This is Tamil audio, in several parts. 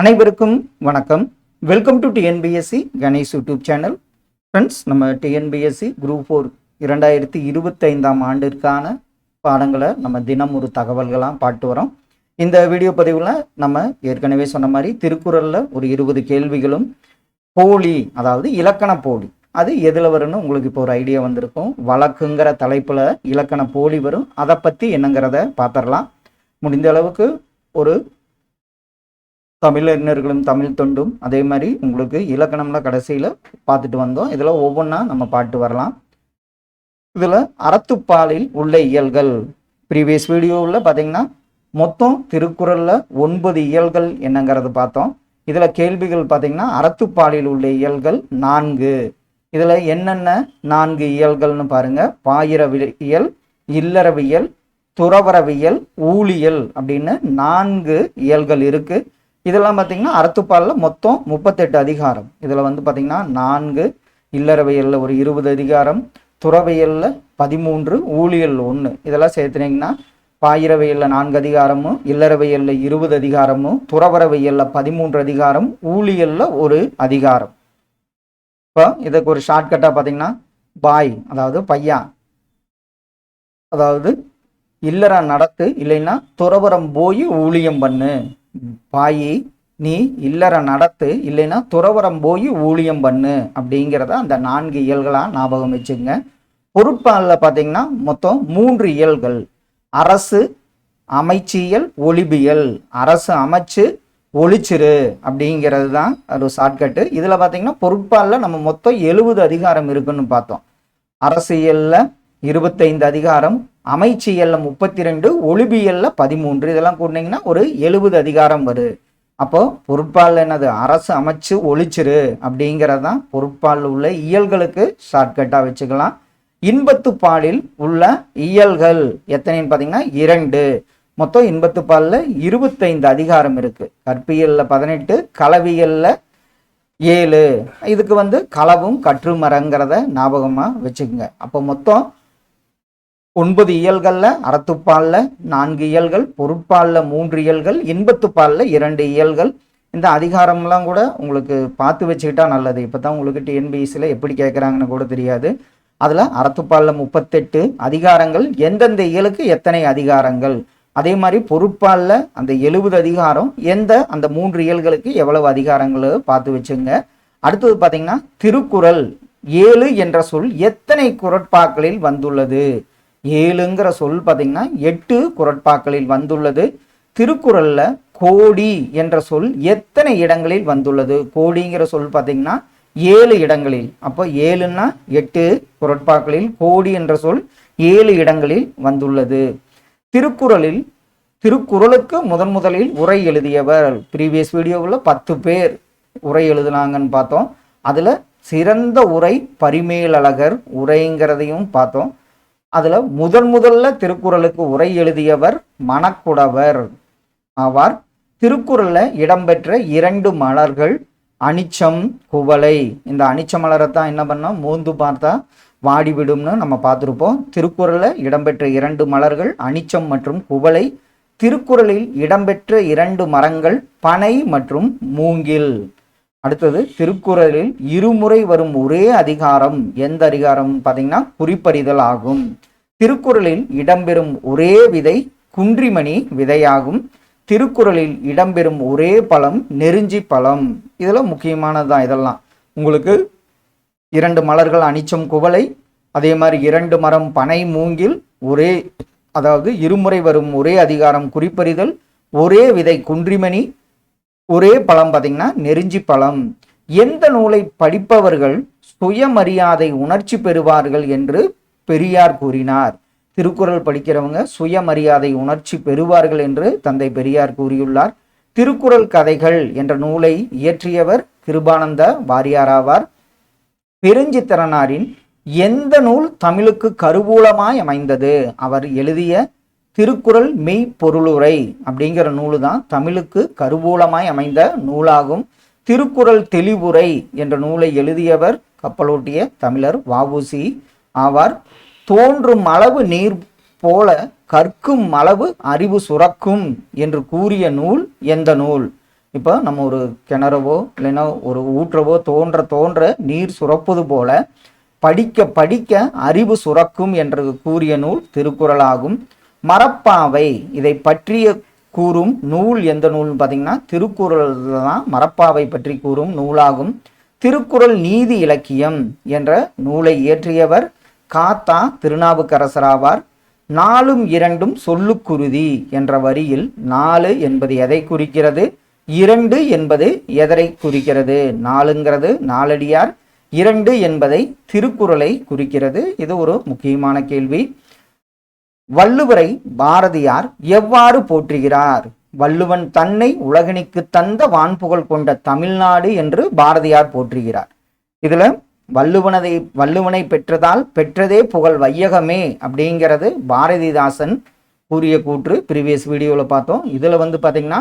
அனைவருக்கும் வணக்கம். Welcome to TNPSC Ganesh YouTube channel friends நம்ம டிஎன்பிஎஸ்சி குரூப் ஃபோர் இரண்டாயிரத்தி இருபத்தைந்தாம் ஆண்டிற்கான பாடங்களை நம்ம தினம் ஒரு தகவல்களாக பாட்டு வரோம். இந்த வீடியோ பதிவில் நம்ம ஏற்கனவே சொன்ன மாதிரி திருக்குறளில் ஒரு இருபது கேள்விகளும் போலி அதாவது இலக்கண போலி. அது எதில் வரும்னு உங்களுக்கு இப்போ ஒரு ஐடியா வந்திருக்கும். வழக்குங்கிற தலைப்பில் இலக்கண போலி வரும். அதை பற்றி என்னங்கிறத பார்த்துடலாம். முடிந்த அளவுக்கு ஒரு தமிழறிஞர்களும் தமிழ் தொண்டும். அதே மாதிரி உங்களுக்கு இலக்கணம்ல கடைசியில் பார்த்துட்டு வந்தோம். இதில் ஒவ்வொன்றா நம்ம பாட்டு வரலாம். இதில் அறத்துப்பாலில் உள்ள இயல்கள். ப்ரீவியஸ் வீடியோவில் பார்த்தீங்கன்னா மொத்தம் திருக்குறளில் ஒன்பது இயல்கள் என்னங்கிறது பார்த்தோம். இதில் கேள்விகள் பார்த்தீங்கன்னா அறத்துப்பாலில் உள்ள இயல்கள் நான்கு. இதில் என்னென்ன நான்கு இயல்கள்னு பாருங்கள் பாயிரவியல் இல்லறவியல் துறவரவியல் ஊழியல் அப்படின்னு நான்கு இயல்கள் இருக்குது இதெல்லாம் பார்த்தீங்கன்னா அறத்துப்பாலில் மொத்தம் முப்பத்தெட்டு அதிகாரம். இதில் வந்து பார்த்தீங்கன்னா நான்கு இல்லறவையல்ல ஒரு இருபது அதிகாரம் துறவியலில் பதிமூன்று ஊழியல் ஒன்று. இதெல்லாம் சேர்த்துனீங்கன்னா பாயிரவியலில் நான்கு அதிகாரமும் இல்லறவையல்ல இருபது அதிகாரமும் துறவரவையல்ல பதிமூன்று அதிகாரம் ஊழியலில் ஒரு அதிகாரம். இப்போ இதுக்கு ஒரு ஷார்ட்கட்டாக பார்த்தீங்கன்னா பாய் அதாவது பையா அதாவது இல்லற நடத்து இல்லைன்னா துறவரம் போய் ஊழியம் பண்ணு. பாயி நீ இல்லற நடத்து இல்லைன்னா துறவரம் போய் ஊழியம் பண்ணு அப்படிங்கிறத அந்த நான்கு இயல்களாக ஞாபகம் வச்சுங்க பொருட்பாலில் பார்த்தீங்கன்னா மொத்தம் மூன்று இயல்கள். அரசு அமைச்சியல் ஒளிபியல். அரசு அமைச்சு ஒழிச்சிரு அப்படிங்கிறது தான் ஒரு ஷார்ட்கட்டு இதில் பார்த்தீங்கன்னா பொருட்பாலில் நம்ம மொத்தம் எழுபது அதிகாரம் இருக்குன்னு பார்த்தோம். அரசியலில் இருபத்தைந்து அதிகாரம் அமைச்சியல்ல முப்பத்தி ரெண்டு ஒளிபியல்ல பதிமூன்று. இதெல்லாம் கூட்டினீங்கன்னா ஒரு எழுபது அதிகாரம் வருது அப்போ பொருட்பால் என்னது? அரசு அமைச்சு ஒழிச்சிரு அப்படிங்கிறது தான் பொருட்பால் உள்ள இயல்களுக்கு ஷார்ட்கட்டாக வச்சுக்கலாம். இன்பத்து பாலில் உள்ள இயல்கள் எத்தனைன்னு பார்த்தீங்கன்னா இரண்டு. மொத்தம் இன்பத்து பாலில் இருபத்தைந்து அதிகாரம் இருக்கு. கற்பியல்ல பதினெட்டு கலவியலில் ஏழு. இதுக்கு வந்து களவும் கற்றுமரங்கிறத ஞாபகமாக வச்சுக்கோங்க. அப்போ மொத்தம் ஒன்பது இயல்களில் அறத்துப்பாலில் நான்கு இயல்கள் பொருட்பாலில் மூன்று இயல்கள் இன்பத்துப்பாலில் இரண்டு இயல்கள். இந்த அதிகாரம்லாம் கூட உங்களுக்கு பார்த்து வச்சுக்கிட்டா நல்லது. இப்போ தான் உங்களுக்கு டிஎன்பிஎஸ்சியில் எப்படி கேட்குறாங்கன்னு கூட தெரியாது. அதில் அறத்துப்பாலில் முப்பத்தெட்டு அதிகாரங்கள் எந்தெந்த இயலுக்கு எத்தனை அதிகாரங்கள்? அதே மாதிரி பொருட்பாலில் அந்த எழுபது அதிகாரம் எந்த அந்த மூன்று இயல்களுக்கு எவ்வளவு அதிகாரங்கள் பார்த்து வச்சுங்க. அடுத்தது பார்த்தீங்கன்னா திருக்குறள் ஏழு என்ற சொல் எத்தனை குரட்பாக்களில் வந்துள்ளது? ஏழுங்கிற சொல் பார்த்தீங்கன்னா எட்டு குரட்பாக்களில் வந்துள்ளது. திருக்குறளில் கோடி என்ற சொல் எத்தனை இடங்களில் வந்துள்ளது? கோடிங்கிற சொல் பார்த்தீங்கன்னா ஏழு இடங்களில். அப்போ ஏழுன்னா எட்டு குரட்பாக்களில் கோடி என்ற சொல் ஏழு இடங்களில் வந்துள்ளது. திருக்குறளில் திருக்குறளுக்கு முதன் முதலில் உரை எழுதியவர். ப்ரீவியஸ் வீடியோவில் பத்து பேர் உரை எழுதுனாங்கன்னு பார்த்தோம். அதில் சிறந்த உரை பரிமேலழகர் உரைங்கிறதையும் பார்த்தோம். அதில் முதன் முதல்ல திருக்குறளுக்கு உரை எழுதியவர் மணக்குடவர் ஆவார். திருக்குறளில் இடம்பெற்ற இரண்டு மலர்கள் அனிச்சம் குவளை. இந்த அனிச்ச மலரை தான் என்ன பண்ணோம்? மூந்து பார்த்தா வாடிவிடும்னு நம்ம பார்த்துருப்போம். திருக்குறளில் இடம்பெற்ற இரண்டு மலர்கள் அனிச்சம் மற்றும் குவளை. திருக்குறளில் இடம்பெற்ற இரண்டு மரங்கள் பனை மற்றும் மூங்கில். அடுத்தது திருக்குறளில் இருமுறை வரும் ஒரே அதிகாரம். எந்த அதிகாரம் பார்த்தீங்கன்னா குறிப்பறிதல் ஆகும். திருக்குறளில் இடம்பெறும் ஒரே விதை குன்றிமணி விதையாகும். திருக்குறளில் இடம்பெறும் ஒரே பழம் நெருஞ்சி பழம். இதெல்லாம் முக்கியமானதுதான் இதெல்லாம். உங்களுக்கு இரண்டு மலர்கள் அனிச்சம் குவளை அதே மாதிரி இரண்டு மரம் பனை மூங்கில் ஒரே அதாவது இருமுறை வரும் ஒரே அதிகாரம் குறிப்பறிதல் ஒரே விதை குன்றிமணி ஒரே பழம் பார்த்தீங்கன்னா நெருஞ்சி பழம். எந்த நூலை படிப்பவர்கள் சுயமரியாதை உணர்ச்சி பெறுவார்கள் என்று பெரியார் கூறினார். திருக்குறள் படிக்கிறவங்க சுயமரியாதை உணர்ச்சி பெறுவார்கள் என்று தந்தை பெரியார் கூறியுள்ளார். திருக்குறள் கதைகள் என்ற நூலை இயற்றியவர் கிருபானந்த வாரியாராவார் பெருஞ்சித்திரனாரின் எந்த நூல் தமிழுக்கு கருவூலமாய் அமைந்தது? அவர் எழுதிய திருக்குறள் மெய்ப்பொருளுரை அப்படிங்கிற நூலு தான் தமிழுக்கு கருவூலமாய் அமைந்த நூலாகும். திருக்குறள் தெளிவுரை என்ற நூலை எழுதியவர் கப்பலோட்டிய தமிழர் வாவுசி ஆவார். தோன்றும் அளவு நீர் போல கற்கும் அளவு அறிவு சுரக்கும் என்று கூறிய நூல் எந்த நூல்? இப்போ நம்ம ஒரு கிணறவோ இல்லைன்னா ஒரு ஊற்றவோ தோன்ற தோன்ற நீர் சுரப்பது போல படிக்க படிக்க அறிவு சுரக்கும் என்று கூறிய நூல் திருக்குறளாகும். மரப்பாவை இதை பற்றிய கூறும் நூல் எந்த நூல்னு பார்த்தீங்கன்னா திருக்குறள் தான் மரப்பாவை பற்றி கூறும் நூலாகும். திருக்குறள் நீதி இலக்கியம் என்ற நூலை இயற்றியவர் காத்தா திருநாவுக்கரசராவார். நாலும் இரண்டும் சொல்லுக்குருதி என்ற வரியில் நாலு என்பது எதை குறிக்கிறது? இரண்டு என்பது எதரை குறிக்கிறது? நாலுங்கிறது நாலடியார். இரண்டு என்பதை திருக்குறளை குறிக்கிறது. இது ஒரு முக்கியமான கேள்வி. வள்ளுவரை பாரதியார் எவ்வாறு போற்றுகிறார்? வள்ளுவன் தன்னை உலகனிக்கு தந்த வான்புகழ் கொண்ட தமிழ்நாடு என்று பாரதியார் போற்றுகிறார். இதுல வள்ளுவனதை வள்ளுவனை பெற்றதால் பெற்றதே புகழ் வையகமே அப்படிங்கிறது பாரதிதாசன் கூறிய கூற்று ப்ரீவியஸ் வீடியோவில் பார்த்தோம். இதில் வந்து பார்த்தீங்கன்னா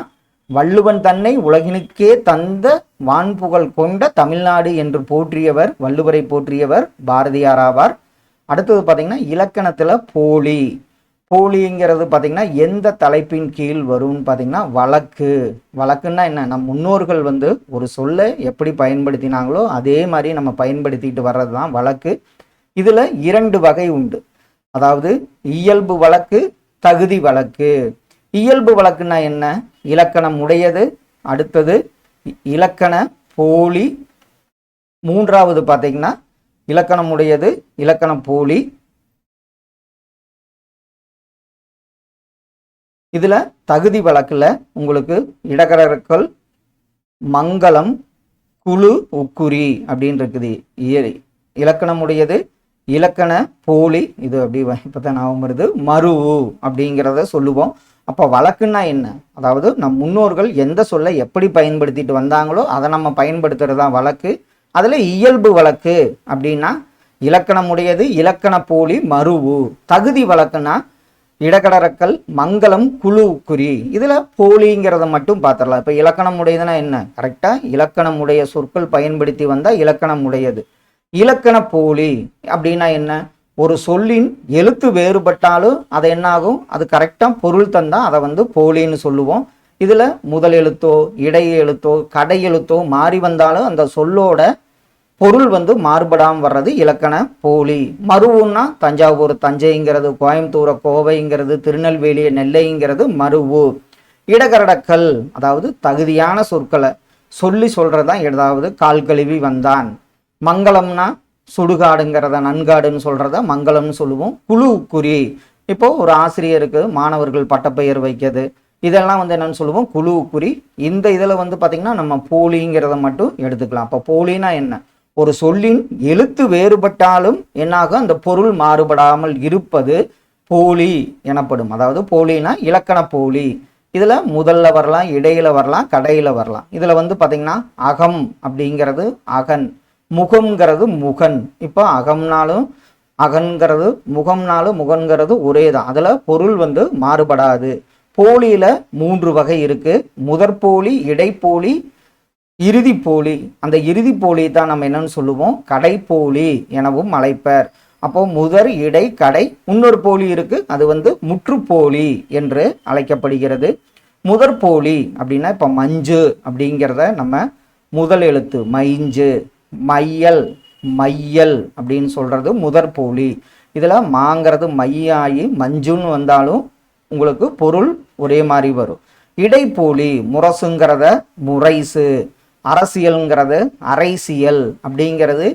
வள்ளுவன் தன்னை உலகினுக்கே தந்த வான்புகழ் கொண்ட தமிழ்நாடு என்று போற்றியவர் வள்ளுவரை போற்றியவர் பாரதியார் ஆவார். அடுத்தது பார்த்தீங்கன்னா இலக்கணத்தில் போலி. போலிங்கிறது பார்த்திங்கன்னா எந்த தலைப்பின் கீழ் வரும்னு பார்த்தீங்கன்னா வழக்கு. வழக்குன்னா என்ன? நம் முன்னோர்கள் வந்து ஒரு சொல்லை எப்படி பயன்படுத்தினாங்களோ அதே மாதிரி நம்ம பயன்படுத்திட்டு வர்றது தான் வழக்கு. இதில் இரண்டு வகை உண்டு. அதாவது இயல்பு வழக்கு தகுதி வழக்கு. இயல்பு வழக்குன்னா என்ன? இலக்கணம் உடையது அடுத்தது இலக்கண போலி. மூன்றாவது பார்த்திங்கன்னா இலக்கணம் உடையது இலக்கண போலி. இதில் தகுதி வழக்கில் உங்களுக்கு இடகரர்கள் மங்களம் குழு உக்குரி அப்படின்னு இருக்குது. இலக்கணம் உடையது இலக்கண போலி இது அப்படி இப்போ தான் ஞாபகம் வருது மருவு அப்படிங்கிறத சொல்லுவோம். அப்போ வழக்குன்னா என்ன? அதாவது நம் முன்னோர்கள் எந்த சொல்லை எப்படி பயன்படுத்திட்டு வந்தாங்களோ அதை நம்ம பயன்படுத்துறது தான் வழக்கு. அதில் இயல்பு வழக்கு அப்படின்னா இலக்கணம் உடையது இலக்கண போலி மருவு தகுதி வழக்குன்னா இடகடரக்கல் மங்களம் குழு குறி இதில் போலிங்கிறத மட்டும் பார்த்துடலாம் இப்போ இலக்கணம் உடையதுன்னா என்ன? கரெக்டாக இலக்கணம் உடைய சொற்கள் பயன்படுத்தி வந்தால் இலக்கணம் உடையது இலக்கண போலி அப்படின்னா என்ன? ஒரு சொல்லின் எழுத்து வேறுபட்டாலும் அது என்ன ஆகும் அது கரெக்டாக பொருள் தந்தால் அதை வந்து போலின்னு சொல்லுவோம். இதில் முதல் எழுத்தோ இடை எழுத்தோ கடை எழுத்தோ மாறி வந்தாலும் அந்த சொல்லோட பொருள் வந்து மாறுபடாமல் வர்றது இலக்கண போலி. மருவுன்னா தஞ்சாவூர் தஞ்சைங்கிறது கோயம்புத்தூரை கோவைங்கிறது திருநெல்வேலி நெல்லைங்கிறது மருவு. இடகரடக்கல் அதாவது தகுதியான சொற்களை சொல்லி சொல்றதுதான் ஏதாவது கால் கழுவி வந்தான். மங்களம்னா சுடுகாடுங்கிறத நன்காடுன்னு சொல்றத மங்களம்னு சொல்லுவோம். குழு குறி இப்போ ஒரு ஆசிரியருக்கு மாணவர்கள் பட்டப்பெயர் வைக்கிறது. இதெல்லாம் வந்து என்னன்னு சொல்லுவோம்? குழு குறி இந்த இதில் வந்து பார்த்திங்கன்னா நம்ம போலிங்கிறத மட்டும் எடுத்துக்கலாம். அப்போ போலினா என்ன? ஒரு சொல்லின் எழுத்து வேறுபட்டாலும் என்னாகும்? அந்த பொருள் மாறுபடாமல் இருப்பது போலி எனப்படும். அதாவது போலினா இலக்கண போலி. இதில் முதல்ல வரலாம் இடையில வரலாம் கடையில் வரலாம். இதில் வந்து பார்த்திங்கன்னா அகம் அப்படிங்கிறது அகன் முகம்ங்கிறது முகன். இப்போ அகம்னாலும் அகன்கிறது முகம்னாலும் முகன்கிறது ஒரே தான் அதில் பொருள் வந்து மாறுபடாது. போலியில் மூன்று வகை இருக்குது முதற்போலி இடைப்போலி இறுதி போலி. அந்த இறுதி போலி தான் நம்ம என்னன்னு சொல்லுவோம்? கடைப்போலி எனவும் அழைப்பர். அப்போ முதற் இடை கடை இன்னொரு போலி இருக்கு. அது வந்து முற்றுப்போலி என்று அழைக்கப்படுகிறது. முதற்போலி அப்படின்னா இப்போ மஞ்சு அப்படிங்கிறத நம்ம முதல் எழுத்து மைஞ்சு மையல் மையல் அப்படின்னு சொல்றது முதற்போலி இதில் மாங்கிறது மையாயி மஞ்சுன்னு வந்தாலும் உங்களுக்கு பொருள் ஒரே மாதிரி வரும். இடைப்போலி முரசுங்கிறத முரைசு அரசியல்ங்கிறது அரைசியல் அப்படிங்கிறது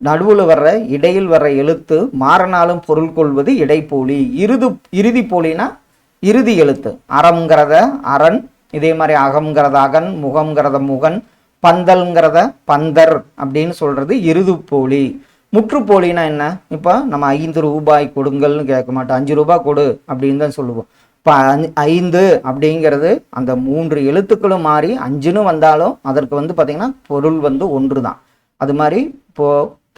நடுவில் வர்ற இடையில் வர்ற எழுத்து மாறினாலும் பொருள் கொள்வது இடைப்போலி. இறுது இறுதி போலினா இறுதி எழுத்து. அறம்ங்கிறத அரண் இதே மாதிரி அகம்ங்கிறத அகன் முகம்ங்கிறத முகன் பந்தல்ங்கிறத பந்தர் அப்படின்னு சொல்றது இறுது போலி. முற்றுப்போலினா என்ன? இப்போ நம்ம ஐந்து ரூபாய் கொடுங்கள்னு கேட்க மாட்டோம். அஞ்சு ரூபாய் கொடு அப்படின்னு தான் சொல்லுவோம். இப்போ ஐந்து அப்படிங்கிறது அந்த மூன்று எழுத்துக்களும் மாறி அஞ்சுன்னு வந்தாலும் அதற்கு வந்து பார்த்திங்கன்னா பொருள் வந்து ஒன்று தான் அது மாதிரி இப்போ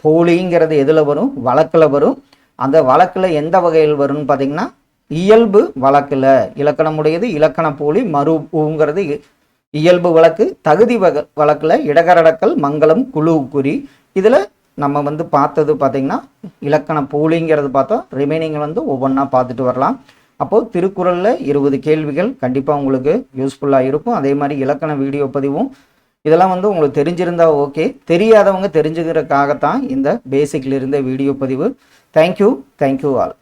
போலிங்கிறது எதில் வரும்? வழக்கில் வரும். அந்த வழக்கில் எந்த வகையில் வரும்னு பார்த்தீங்கன்னா இயல்பு வழக்கில். இலக்கணமுடையது இலக்கண போலி மறுங்கிறது இயல்பு வழக்கு. தகுதி வக வழக்கில் இடகரடக்கல் மங்களம் குழு குறி இதில் நம்ம வந்து பார்த்தது பார்த்தீங்கன்னா இலக்கண போலிங்கிறது பார்த்தோம் ரிமைனிங் வந்து ஒவ்வொன்றா பார்த்துட்டு வரலாம். அப்போது திருக்குறளில் இருபது கேள்விகள் கண்டிப்பாக உங்களுக்கு யூஸ்ஃபுல்லாக இருக்கும். அதே மாதிரி இலக்கண வீடியோ பதிவும். இதெல்லாம் வந்து உங்களுக்கு தெரிஞ்சிருந்தா ஓகே தெரியாதவங்க தெரிஞ்சுக்கிறதுக்காகத்தான் இந்த பேசிக்ல இருந்த வீடியோ பதிவு. Thank you thank you all